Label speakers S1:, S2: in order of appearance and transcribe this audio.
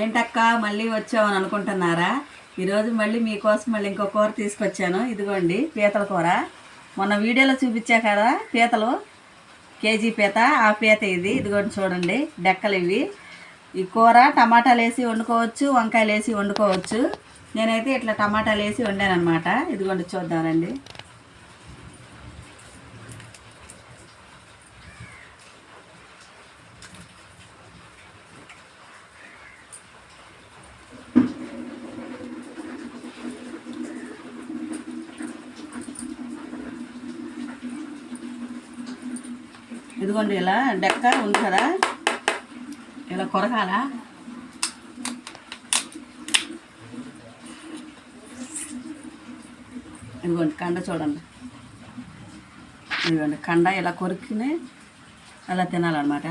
S1: ఏంటక్క మళ్ళీ వచ్చామని అనుకుంటున్నారా? ఈరోజు మళ్ళీ మీకోసం మళ్ళీ ఇంకో కూర తీసుకొచ్చాను. ఇదిగోండి పీతల కూర. మొన్న వీడియోలో చూపించా కదా పీతలు. కేజీ పీత ఆ పీత ఇది. ఇదిగోండి చూడండి డెక్కలు ఇవి. ఈ కూర టమాటాలు వేసి వండుకోవచ్చు వంకాయలు వేసి వండుకోవచ్చు. నేనైతే ఇట్లా టమాటాలు వేసి వండాను అనమాట ఇదిగోండి చూద్దామండి ఇదిగోండి ఇలా డెక్క ఉంది కదా ఇలా కొరగాల ఇదిగోండి కండ చూడండి. ఇదిగోండి కండ ఇలా కొరికి అలా తినాలన్నమాట.